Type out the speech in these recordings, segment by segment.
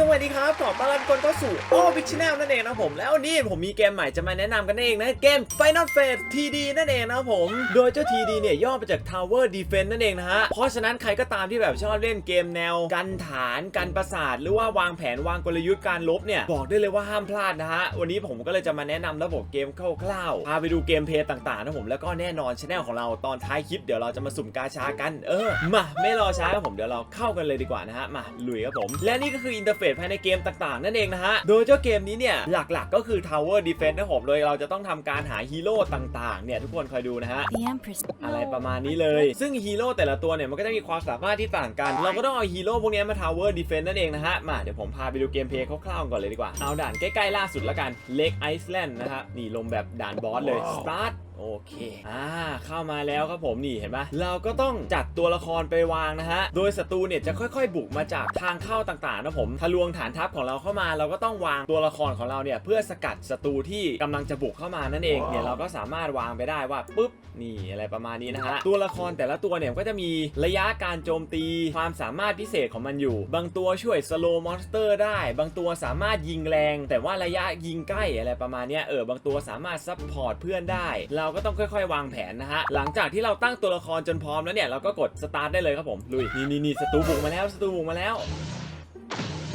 สวัสดีครับ ขอต้อนรับคนเข้าสู่โอบิชแนลนั่นเองนะผม แล้วนนี้ผมมีเกมใหม่จะมาแนะนำกันเองนะเกม Final Phase TD นั่นเองนะผม โดยเจ้า TD เนี่ยย่อมาจาก Tower Defense นั่นเองนะฮะ เพราะฉะนั้นใครก็ตามที่แบบชอบเล่นเกมแนว กันฐานกันประสาท หรือว่าวางแผนวางกลยุทธ์การลบเนี่ย บอกได้เลยว่าห้ามพลาดนะฮะ วันนี้ผมก็เลยจะมาแนะนำระบบเกมคร่าวๆพาไปดูเกมเพลย์ต่างๆนะผมแล้วก็แน่นอนช anel ของเราตอนท้ายคลิปเดี๋ยวเราจะมาสุ่มกาชากันเออมาไม่รอช้าครับผมเดี๋ยวเราเข้ากันเลยดีกว่านะฮะมาลุยครับผมและนี่ก็คืออินเทอร์เฟซภายในเกมต่างๆ นั่นเองนะฮะ โดยเจ้าเกมนี้เนี่ยหลักๆ ก็คือ Tower Defense นะครับผมโดยเราจะต้องทำการหาฮีโร่ต่างๆ เนี่ยทุกคนคอยดูนะฮะ The Empress. อะไรประมาณนี้เลย ซึ่งฮีโร่แต่ละตัวเนี่ยมันก็จะมีความสามารถที่ต่างกัน เราก็ต้องเอาฮีโร่พวกนี้มา Tower Defense นั่นเองนะฮะ มาเดี๋ยวผมพาไปดูเกมเพลย์คร่าวๆก่อนเลยดีกว่า เอาด่านใกล้ๆล่าสุดแล้วกัน Lake Iceland นะฮะนี่ลงแบบด่านบอสเลย Start โอเค อ่า เข้ามาแล้วครับผมนี่เห็นปะเราก็ต้องจัดตัวละครไปวางนะฮะ โดยศัตรูเนี่ยจะค่อยๆ บุกมาจากทางเข้าต่างๆนะผม ทะลวงฐานทัพของเราเข้ามา เราก็ต้องวางตัวละครของเราเนี่ยเพื่อสกัดศัตรูที่กำลังจะบุกเข้ามานั่นเองเนี่ยเราก็สามารถวางไปได้ว่าปุ๊บนี่อะไรประมาณนี้นะฮะ ตัวละครแต่ละตัวเนี่ยก็จะมีระยะการโจมตีความสามารถพิเศษของมันอยู่ บางตัวช่วยสโลมอนสเตอร์ได้ บางตัวสามารถยิงแรง แต่ว่าระยะยิงใกล้อะไรประมาณนี้เออบางตัวสามารถซับพอร์ตเพื่อนได้เราราก็ต้องค่อยๆ วางแผนนะฮะ หลังจากที่เราตั้งตัวละครจนพร้อมแล้วเนี่ยเราก็กดสตาร์ทได้เลยครับผมลุยนี่นี่นี่ศัตรูบุกมาแล้วศัตรูบุกมาแล้ว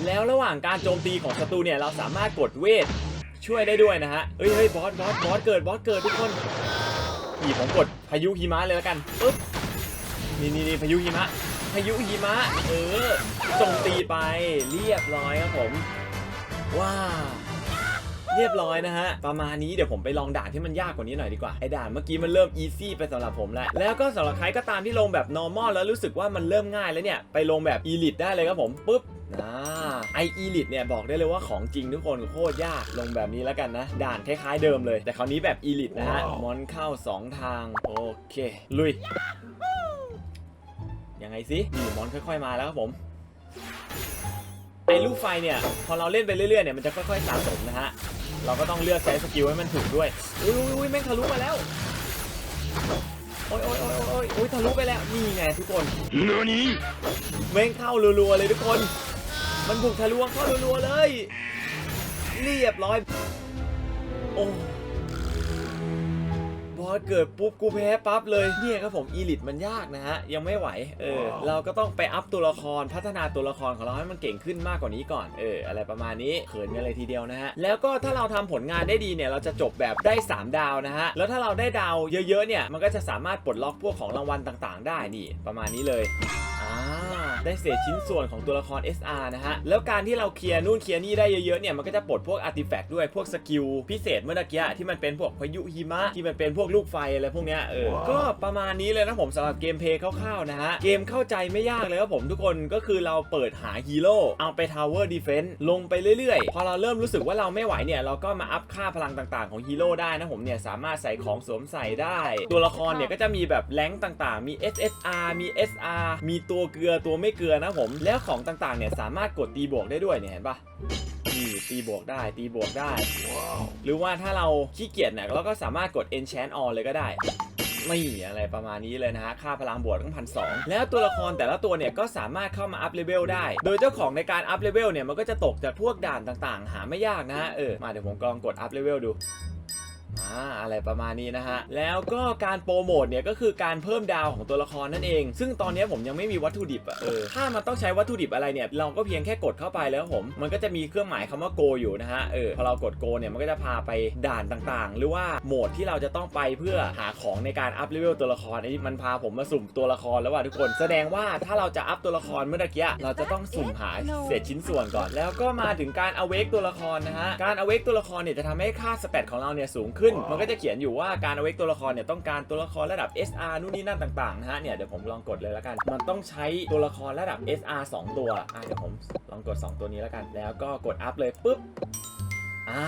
แล้วระหว่างการโจมตีของศัตรูเนี่ยเราสามารถกดเวทช่วยได้ด้วยนะฮะเฮ้ยเฮ้ยบอสบอสบอสเกิดบอสเกิดทุกคนนี่ผมกดพายุหิมะเลยแล้วกันปึ๊บนี่นี่นี่พายุหิมะ พายุหิมะ เออโจมตีไปเรียบร้อยครับผม ว้า เรียบร้อยนะฮะ ประมาณนี้เดี๋ยวผมไปลองด่านที่มันยากกว่านี้หน่อยดีกว่า ไอ้ด่านเมื่อกี้มันเริ่มอีซี่ไปสำหรับผมแล้ว แล้วก็สำหรับใครก็ตามที่ลงแบบ normal แล้วรู้สึกว่ามันเริ่มง่ายแล้วเนี่ย ไปลงแบบ elite ได้เลยครับผมปุ๊บนะไอ elite เนี่ยบอกได้เลยว่าของจริงทุกคนโคตรยากลงแบบนี้แล้วกันนะ ด่านคล้ายๆเดิมเลย แต่คราวนี้แบบ elite นะฮะมอนเข้า 2 ทาง โอเค ลุย ยังไงสินี่มอนค่อยๆมาแล้วครับผมไอ้ลูกไฟเนี่ย พอเราเล่นไปเรื่อยๆเนี่ยมันจะค่อยๆสะสมนะฮะ เราก็ต้องเลือกใช้สกิลให้มันถูกด้วยอุ้ยอุ้ยอุ้ยแม่งทะลุมาแล้ว โอ้ยโอ้ยโอ้ยโอ้ยโอ้ยทะลุไปแล้ว นี่ไงทุกคนแม่งเข้ารัวๆเลยทุกคน มันบุกทะลวงเข้ารัวๆเลย เรียบร้อย โอ้ บอสเกิดปุ๊บกูแพ้ปั๊บเลยเนี่ยครับผมอีลิทมันยากนะฮะยังไม่ไหวเออเราก็ต้องไปอัพตัวละครพัฒนาตัวละครของเราให้มันเก่งขึ้นมากกว่านี้ก่อนเอออะไรประมาณนี้เขินกันเลยทีเดียวนะฮะแล้วก็ถ้าเราทำผลงานได้ดีเนี่ยเราจะจบแบบได้ 3 ดาวนะฮะแล้วถ้าเราได้ดาวเยอะๆเนี่ยมันก็จะสามารถปลดล็อกพวกของรางวัลต่าง ๆ ได้นี่ประมาณนี้เลยอ่า ได้เศษชิ้นส่วนของตัวละคร SR นะฮะ แล้วการที่เราเคลียร์นู่นเคลียร์นี่ได้เยอะๆเนี่ยมันก็จะปลดพวกอาร์ติแฟกต์ด้วยพวกสกิลพิเศษเมื่อตะกี้ที่มันเป็นพวกพายุหิมะที่มันเป็นพวกลูกไฟอะไรพวกเนี้ยเออ ก็ประมาณนี้เลยนะผมสำหรับเกมเพลย์คร่าวๆนะฮะ เกมเข้าใจไม่ยากเลยครับผมทุกคนก็คือเราเปิดหาฮีโร่เอาไป Tower Defense ลงไปเรื่อยๆ พอเราเริ่มรู้สึกว่าเราไม่ไหวเนี่ยเราก็มาอัพค่าพลังต่างๆของฮีโร่ได้นะผมเนี่ยสามารถใส่ของสวมใส่ได้ ตัวละครเนี่ยก็จะมีแบบแรงค์ต่างๆ มี SSR มี SR มีตัวเกลือตัวไม่เกลือนะผม แล้วของต่างๆเนี่ยสามารถกดตีบวกได้ด้วยเนี่ยเห็นปะนี่ตีบวกได้ตีบวกได้ หรือว่าถ้าเราขี้เกียจเนี่ยเราก็สามารถกด enchant on เลยก็ได้ไม่อะไรประมาณนี้เลยนะฮะ ค่าพลังบวกตั้งพันสองแล้วตัวละครแต่ละตัวเนี่ยก็สามารถเข้ามาอัพเลเวลได้ โดยเจ้าของในการอัพเลเวลเนี่ยมันก็จะตกจากพวกด่านต่างๆ หาไม่ยากนะฮะ เออ มาเดี๋ยวผมลองกดอัพเลเวลดู อ่าอะไรประมาณนี้นะฮะ แล้วก็การโปรโมทเนี่ยก็คือการเพิ่มดาวของตัวละครนั่นเอง ซึ่งตอนนี้ผมยังไม่มีวัตถุดิบอะเออถ้ามันต้องใช้วัตถุดิบอะไรเนี่ย เราก็เพียงแค่กดเข้าไปแล้วผม มันก็จะมีเครื่องหมายคำว่าโกอยู่นะฮะ เออ พอเรากดโกเนี่ยมันก็จะพาไปด่านต่างๆ หรือว่าโหมดที่เราจะต้องไปเพื่อหาของในการอัพเลเวลตัวละครอันนี้มันพาผมมาสุ่มตัวละครแล้วว่ะทุกคน แสดงว่าถ้าเราจะอัพตัวละครเมื่อตะกี้เราจะต้องสุ่มหาเศษชิ้นส่วนก่อน แล้วก็มาถึงการอเวกตัวละครนะฮะ การอเวกตัวละครเนี่ยจะทำให้ค่าสเตตของเราเนี่ยสูงขน มันก็จะเขียนอยู่ว่าการอเวกตัวละครเนี่ยต้องการตัวละครระดับ SR นู่นนี่นั่นต่างๆนะฮะเนี่ยเดี๋ยวผมลองกดเลยแล้วกัน มันต้องใช้ตัวละครระดับ SR 2 ตัวอะเดี๋ยวผมลองกด 2 ตัวนี้แล้วกัน แล้วก็กดอัพเลยปุ๊บ อ่า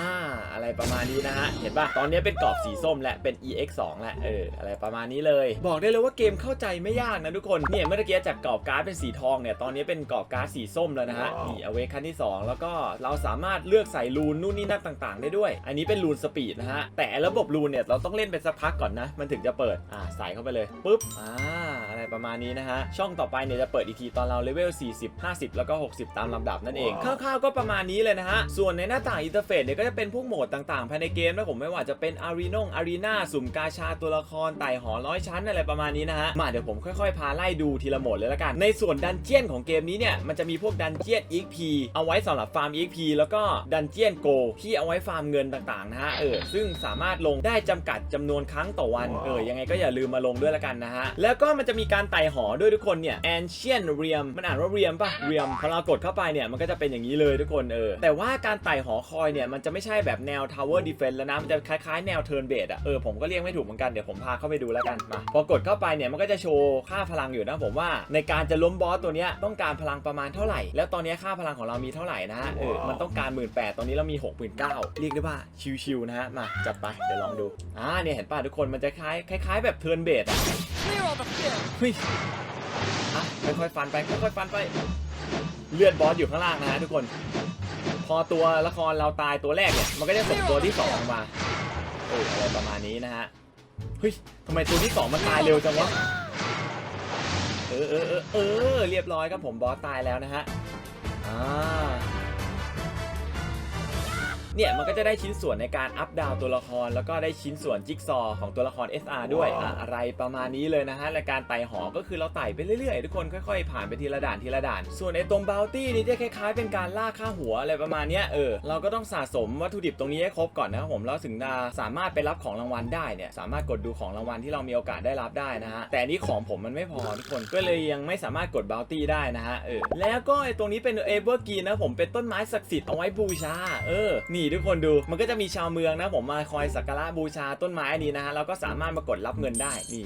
อะไรประมาณนี้นะฮะ เห็นป่ะ ตอนนี้เป็นกรอบสีส้มและเป็น EX 2แหละเอออะไรประมาณนี้เลย บอกได้เลยว่าเกมเข้าใจไม่ยากนะทุกคน เนี่ยเมื่อกี้จากกรอบการ์ดเป็นสีทองเนี่ยตอนนี้เป็นกรอบการ์ดสีส้มแล้วนะฮะนี่เอาเวคันที่ 2 แล้วก็เราสามารถเลือกใส่รูนนู่นนี่นั่นต่าง ๆ ได้ด้วย อันนี้เป็นรูนสปีดนะฮะแต่ระบบรูนเนี่ยเราต้องเล่นไปสักพักก่อนนะ มันถึงจะเปิดอ่าใส่เข้าไปเลยปุ๊บอ่าอะไร ประมาณนี้นะฮะ ช่องต่อไปเนี่ยจะเปิดอีกทีตอนเราเลเวล 40 50 แล้วก็ 60 ตามลำดับนั่นเอง คร่าวๆก็ประมาณนี้เลยนะฮะ ส่วนในหน้าต่างอินเทอร์เฟซเนี่ยก็จะเป็นพวกโหมดต่างๆ ภายในเกมนะผมไม่ว่าจะเป็นอารีนงอารีนาสุ่มกาชาตัวละครไต่หอร้อยชั้นอะไรประมาณนี้นะฮะ มาเดี๋ยวผมค่อยๆ พาไล่ดูทีละโหมดเลยละกัน ในส่วนดันเจียนของเกมนี้เนี่ยมันจะมีพวกดันเจียน EXP เอาไว้สำหรับฟาร์ม EXP แล้วก็ดันเจียนโกที่เอาไว้ฟาร์มเงินต่างๆนะฮะเออซึ่งสามารถลงได้จำกัดจำนวนครั้งต่อวันเออยังไงก็อย่าลืมมาลงด้วยละกันนะฮะแล้วก็มันจะมีการไต่หอด้วยทุกคนเนี่ย Ancient Realm มันอ่านว่า Realm ป่ะ Realm พอเรากดเข้าไปเนี่ยมันก็จะเป็นอย่างนี้เลยทุกคนเออแต่ว่าการไต่หอคอยเนี่ยมันจะไม่ใช่แบบแนว Tower Defense แล้วนะมันจะคล้ายๆแนว Turn Based อะเออผมก็เรียกไม่ถูกเหมือนกันเดี๋ยวผมพาเข้าไปดูแล้วกันมาพอกดเข้าไปเนี่ยมันก็จะโชว์ค่าพลังอยู่นะผมว่าในการจะล้มบอสตัวเนี้ยต้องการพลังประมาณเท่าไหร่ แล้วตอนเนี้ยค่าพลังของเรามีเท่าไหร่นะฮะเออมันต้องการ 1 8ื่นตอนนี้เรามี 6 9 0 0 0เรียกได้ว่าชิวๆนะฮะมาจัดไปเดี๋ยวลองดูอ่าเนี่ยเห็นป่ะทุกคนมันจะคล้ายคล้าย ๆ แบบ Turn Based อะ Clear all the field. เฮ้ยอะค่อยๆฟันไปค่อยๆฟันไป เลือดบอสอยู่ข้างล่างนะทุกคน พอตัวละครเราตายตัวแรกเนี่ยมันก็จะส่งตัวที่สองมาเอออะไรประมาณนี้นะฮะเฮ้ยทำไมตัวที่สองมันตายเร็วจังวะเออเออเออเออเรียบร้อยครับผมบอสตายแล้วนะฮะอ่า เนี่ยมันก็จะได้ชิ้นส่วนในการอัพดาวตัวละคร แล้วก็ได้ชิ้นส่วนจิ๊กซอว์ของตัวละคร SR ด้วยอะอะไรประมาณนี้เลยนะฮะและการไต่หอก็คือเราไต่ไปเรื่อยๆ ทุกคนค่อยๆ ผ่านไปทีละด่านทีละด่าน ส่วนไอ้ตรงบ o ลตี้นี่จะคล้ายๆเป็นการล่าค่าหัวอะไรประมาณเนี้ยเออเราก็ต้องสะสมวัตถุดิบตรงนี้ให้ครบก่อนนะครับผมแล้วถึงจะสามารถไปรับของรางวัลได้เนี่ยสามารถกดดูของรางวัลที่เรามีโอกาสได้รับได้นะฮะแต่อันนี้ของผมมันไม่พอทุกคนก็เลยยังไม่สามารถกดบ o ลตี้ได้นะฮะเออแล้วก็ไอ้ตรงนี้เป็นเอเวอร์กีนะผมเป็นต้นไม้ศักดิ์สิทธิ์เอาไว้บูชาเออนี่ทุกคนดูมันก็จะมีชาวเมืองนะผมมาคอยสักการะบูชาต้นไม้อันนี้นะฮะเราก็สามารถมากดรับเงินได้นี่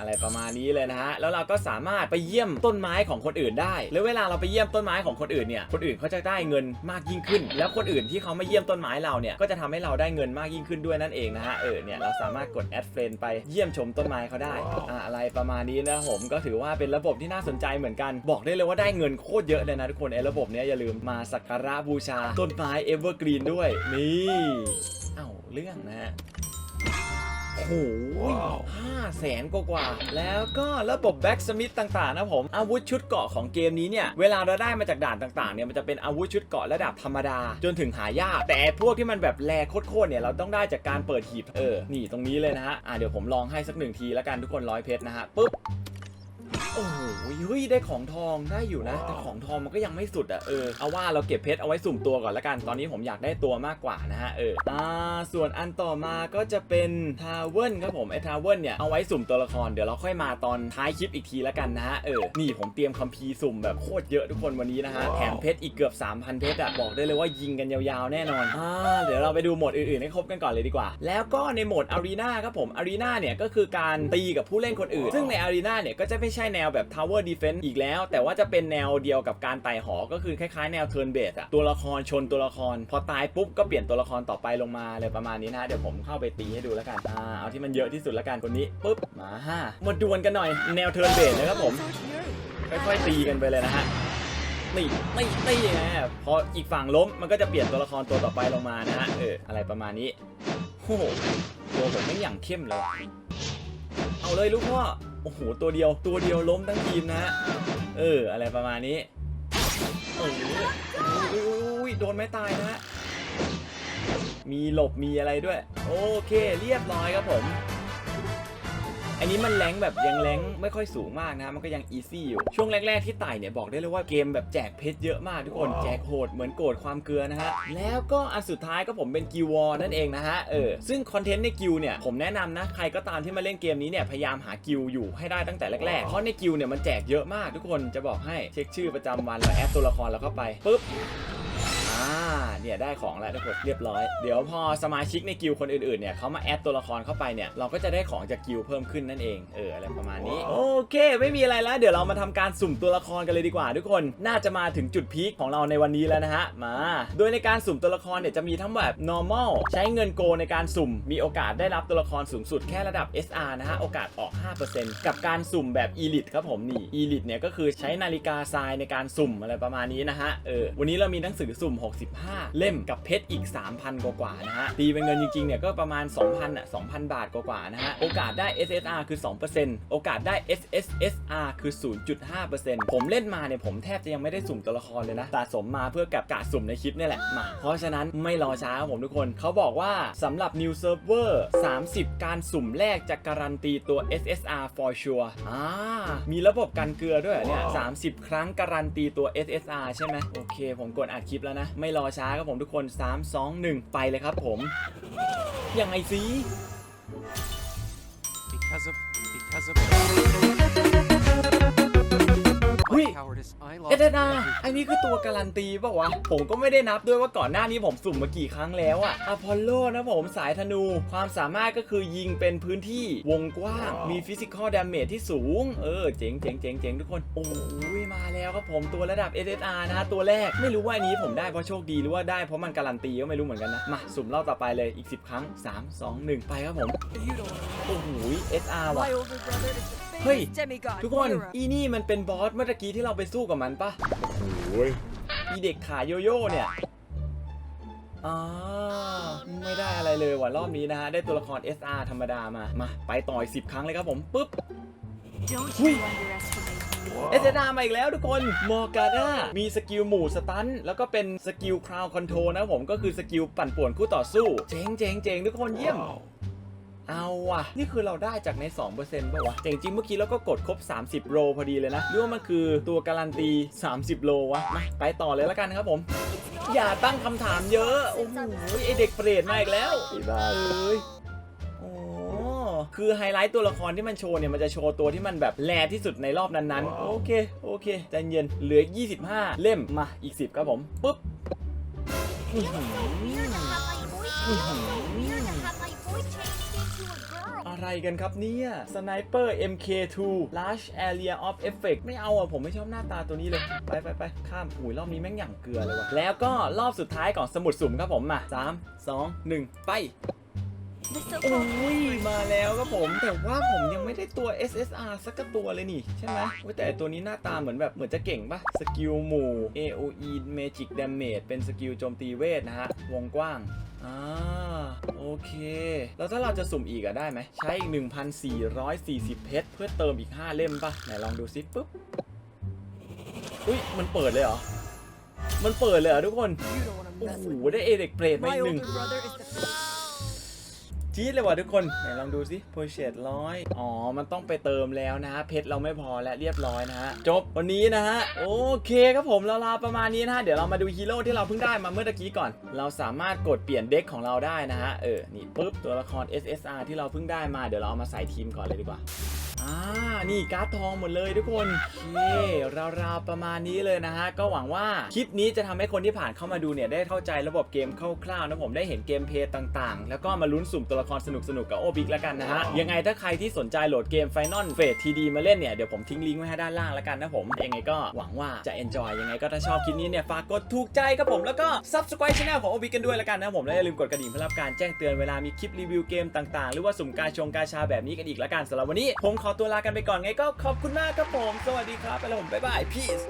อะไรประมาณนี้เลยนะฮะ แล้วเราก็สามารถไปเยี่ยมต้นไม้ของคนอื่นได้ แล้วเวลาเราไปเยี่ยมต้นไม้ของคนอื่นเนี่ย คนอื่นเขาจะได้เงินมากยิ่งขึ้น แล้วคนอื่นที่เขามาเยี่ยมต้นไม้เราเนี่ย ก็จะทำให้เราได้เงินมากยิ่งขึ้นด้วยนั่นเองนะฮะ เออ เนี่ย เราสามารถกดแอดเฟรนไปเยี่ยมชมต้นไม้เขาได้อ่าอะไรประมาณนี้นะผม ก็ถือว่าเป็นระบบที่น่าสนใจเหมือนกัน บอกได้เลยว่าได้เงินโคตรเยอะเลยนะทุกคนไอ้ระบบเนี้ยอย่าลืมมาสักการะบูชาต้นไม้เอเวอร์กรีนด้วย นี่ เอ้าเรื่องนะฮะ โอ้โหห้าแสนกว่าๆแล้วก็ระบบแบ็กสมิธต่างๆนะผม อาวุธชุดเกราะของเกมนี้เนี่ย เวลาเราได้มาจากด่านต่างๆเนี่ย มันจะเป็นอาวุธชุดเกราะระดับธรรมดา จนถึงหายาก แต่พวกที่มันแบบแรโคตรๆเนี่ย เราต้องได้จากการเปิดหีบ เออ นี่ตรงนี้เลยนะฮะ อ่าเดี๋ยวผมลองให้สักหนึ่งทีแล้วกันทุกคนร้อยเพชรนะฮะ ปุ๊บ โอ้โหเฮ้ยได้ของทองได้อยู่นะ แต่ของทองมันก็ยังไม่สุดอะเออเอาว่าเราเก็บเพชรเอาไว้สุ่มตัวก่อนละกัน ตอนนี้ผมอยากได้ตัวมากกว่านะฮะเอออ่าส่วนอันต่อมาก็จะเป็นทาวเวิลครับผมไอ้ทาวเวิลเนี่ยเอาไว้สุ่มตัวละครเดี๋ยวเราค่อยมาตอนท้ายคลิปอีกทีละกันนะฮะเออนี่ผมเตรียมคัมภีร์สุ่มแบบโคตรเยอะทุกคนวันนี้นะฮะแถมเพชรอีกเกือบ 3,000 เพชรอะบอกได้เลยว่ายิงกันยาวๆแน่นอนอ่าเดี๋ยวเราไปดูโหมดอื่นๆให้ครบกันก่อนเลยดีกว่า แล้วก็ในโหมดอารีนาครับผมอารีนาเนี่ยก็คือการตีกับผู้เล่นคนอื่น ซึ่งในอารีนาเนี่ยก็จะไม่ใช่แนนวแบบ Tower Defense อีกแล้ว แต่ว่าจะเป็นแนวเดียวกับการไต่หอ ก็คือคล้ายๆแนว Turn Based อะตัวละครชนตัวละคร พอตายปุ๊บก็เปลี่ยนตัวละครต่อไปลงมาอะไรประมาณนี้นะเดี๋ยวผมเข้าไปตีให้ดูแล้วกันอ่าเอาที่มันเยอะที่สุดละกันคนนี้ปุ๊บมาฮะมาดวลกันหน่อยแนว Turn Based นะครับผมค่อยๆตีกันไปเลยนะฮะนี่นี่นี่ไงพออีกฝั่งล้มมันก็จะเปลี่ยนตัวละครตัวต่อไปลงมานะฮะเอออะไรประมาณนี้โอ้โหตัวผมไม่อย่างเข้มเลย เอาเลยลูกพ่อ โอ้โหตัวเดียวตัวเดียวล้มทั้งทีมนะ เออ อะไรประมาณนี้โอ้โหอุ้ยโดนไม่ตายนะ มีหลบมีอะไรด้วย โอเค เรียบร้อยครับผม อันนี้มันแรงแบบยังแรงไม่ค่อยสูงมากนะมันก็ยังอีซี่อยู่ ช่วงแรก ๆที่ไต่เนี่ยบอกได้เลยว่าเกมแบบแจกเพชรเยอะมากทุกคนแจกโหดเหมือนโกรธความเกลือนะฮะแล้วก็อันสุดท้ายก็ผมเป็นกิววอร์นั่นเองนะฮะเออซึ่งคอนเทนต์ในกิวเนี่ยผมแนะนำนะใครก็ตามที่มาเล่นเกมนี้เนี่ยพยายามหากิวอยู่ให้ได้ตั้งแต่แรกๆเพราะในกิวเนี่ยมันแจกเยอะมากทุกคนจะบอกให้เช็คชื่อประจำวันแล้วแอดตัวละครเราเข้าไปปุ๊บ อ่าอ่าเนี่ยได้ของแล้วทุกคนเรียบร้อย เดี๋ยวพอสมาชิกในกิลด์คนอื่นๆเนี่ยเขามาแอดตัวละครเข้าไปเนี่ยเราก็จะได้ของจากกิลด์เพิ่มขึ้นนั่นเองเอออะไรประมาณนี้โอเค ไม่มีอะไรแล้ว เดี๋ยวเรามาทำการสุ่มตัวละครกันเลยดีกว่า ทุกคนน่าจะมาถึงจุดพีคของเราในวันนี้แล้วนะฮะมา โดยในการสุ่มตัวละครเนี่ยจะมีทั้งแบบ normal ใช้เงินโกในการสุ่ม มีโอกาสได้รับตัวละครสูงสุดแค่ระดับ SR นะฮะโอกาสออก 5%กับการสุ่มแบบ Elite ครับผมนี่ Elite เนี่ยก็คือใช้นาฬิกาทรายในการสุ่มอะไรประมาณนี้นะฮะเออวันนี้เรามีหนังสือสุ่ม65 เล่มกับเพชรอีก 3,000 กว่าๆนะฮะตีเป็นเงินจริงๆเนี่ยก็ประมาณ 2,000อะ2,000 บาทกว่าๆนะฮะโอกาสได้ SSR คือ 2%โอกาสได้ SSSR คือ 0.5%ผมเล่นมาเนี่ยผมแทบจะยังไม่ได้สุ่มตัวละครเลยนะสะสมมาเพื่อกับกะสุ่มในคลิปนี่แหละมาเพราะฉะนั้นไม่รอช้าครับผมทุกคนเขาบอกว่าสำหรับ New Server 30 การสุ่มแรกจะการันตีตัว SSR for sure อ่ามีระบบกันเกลือด้วยเหรอเนี่ย30 ครั้งการันตีตัว SSR ใช่ไหมโอเค ผมกดอัดคลิปแล้วนะไม่รอช้าครับผมทุกคน 3 2 1 ไปเลยครับผมยังไงสิ Because of because of เฮ้ย my cowardice, I เอ lost เดนา every อันนี้คือตัวการันตีป่าวะ ผมก็ไม่ได้นับด้วยว่าก่อนหน้านี้ผมสุ่มมากี่ครั้งแล้วอะอพอลโลนะผมสายธนู ความสามารถก็คือยิงเป็นพื้นที่วงกว้าง มีฟิสิกอลดาเมจที่สูง เออ เจ๋งเจ๋งเจ๋งเจ๋งทุกคน โอ้ยมาแล้วครับผมตัวระดับ SSR นะ ตัวแรกไม่รู้ว่าอันนี้ผมได้เพราะโชคดีหรือว่าได้เพราะมันการันตีก็ไม่รู้เหมือนกันนะ มาสุ่มรอบต่อไปเลยอีก 10 ครั้ง 3 2 1 ไปครับผม You don't wanna โอ้โห SR ว่ะ My older brother is the Hey, famous demigod ทุกคน Moira. อีนี่มันเป็นบอสเมื่อตะกี้ที่เราไปสู้กับมันปะโอ้ยอีเด็กขาโยโย่เนี่ยอ่าไม่ได้อะไรเลยว่ะรอบนี้นะฮะ ได้ตัวละคร SR ธรรมดามา มา ไปต่อย10ครั้งเลยครับผม ปุ๊บ Don't Hey. you underestimate me. SR มาอีกแล้วทุกคนมอร์กาด้ามีสกิลหมู่สตัน แล้วก็เป็นสกิลคราวคอนโทรนะผมก็คือสกิลปั่นป่วนคู่ต่อสู้ เจ๋งเจ๋งเจ๋งทุกคนเยี่ยม เอาว่ะ นี่คือเราได้จากใน 2%ป่าวะแต่จริงๆเมื่อกี้เราก็กดครบ 30 โลพอดีเลยนะหรือว่ามันคือตัวการันตี 30 โลวะมาไปต่อเลยแล้วกันครับผม อย่าตั้งคำถามเยอะ โอ้โหไอเด็กเปรตมาอีกแล้วไอ้บ้าเอ้ยโอ้คือไฮไลท์ตัวละครที่มันโชว์เนี่ย มันจะโชว์ตัวที่มันแบบแรที่สุดในรอบนั้นๆ โอเค โอเคใจเย็นเหลือ 25 เล่มมาอีก 10 ครับผม ปุ๊บ อะไรกันครับเนี่ย Sniper MK2 Large Area of Effect ไม่เอาอะ ผมไม่ชอบหน้าตาตัวนี้เลย ไปไปไปข้ามอุ้ยรอบนี้แม่งอย่างเกลือเลยว่ะ แล้วก็รอบสุดท้ายของสมุดสุ่มครับผมมา3 2 1 ไป The โอ้ so-called ยมาแล้วครับผม แต่ว่าผมยังไม่ได้ตัว SSR สักกระตัวเลยนี่ใช่ไหมโอ้ยแต่ตัวนี้หน้าตาเหมือนแบบเหมือนจะเก่งปะสกิลหมู่ AOE Magic Damage เป็นสกิลโจมตีเวทนะฮะ วงกว้าง อ่าโอเค แล้วถ้าเราจะสุ่มอีกอะได้ไหม ใช้อีก 1,440 เพชร เพื่อเติมอีก 5 เล่มปะไหนลองดูซิปุ๊บ อุ้ย มันเปิดเลยเหรอ มันเปิดเลยเหรอทุกคน โอ้โห ได้เอเด็กเปรต me. มาอีกหนึ่ง จี๊ดเลยว่ะทุกคนไหนลองดูสิโพเชตร้อยอ๋อ มันต้องไปเติมแล้วนะฮะเพชรเราไม่พอและเรียบร้อยนะฮะจบวันนี้นะฮะโอเคครับผมเราลาประมาณนี้นะฮะเดี๋ยวเรามาดูฮีโร่ที่เราเพิ่งได้มาเมื่อตะกี้ก่อน เราสามารถกดเปลี่ยนเด็กของเราได้นะฮะเออนี่ปุ๊บตัวละคร SSR ที่เราเพิ่งได้มาเดี๋ยวเราเอามาใส่ทีมก่อนเลยดีกว่า อ่า นี่การ์ดทองหมดเลยทุกคนโอเคราวๆประมาณนี้เลยนะฮะ ก็หวังว่าคลิปนี้จะทำให้คนที่ผ่านเข้ามาดูเนี่ยได้เข้าใจระบบเกมคร่าวๆนะผมได้เห็นเกมเพย์ต่างๆ แล้วก็มาลุ้นสุ่มตัวละครสนุกๆกับโอบิกแล้วกันนะฮะ ยังไงถ้าใครที่สนใจโหลดเกม Final f a t e TD มาเล่นเนี่ย เดี๋ยวผมทิ้งลิงก์ไว้ให้ด้านล่างแล้วกันนะผม ยังไงก็หวังว่าจะ enjoy ยังไงก็ถ้าชอบคลิปนี้เนี่ยฝากกดถูกใจครับผมแล้วก็ subscribe channel ของโอบิกกันด้วยแล้วกันนะผมและอย่าลืมกดกระดิ่งเพื่อรับการแจ้งเตือนเวลามีคลิปรีวิวเกมต่างๆ หรือว่าสุ่มกาชงกาชาแบบนี้กันอีกแล้วกันสำหรับวันนี้ผมขอตัวลากันไปก่อนไงก็ขอบคุณมากครับผม สวัสดีครับไปแล้วผมบ๊ายบาย peace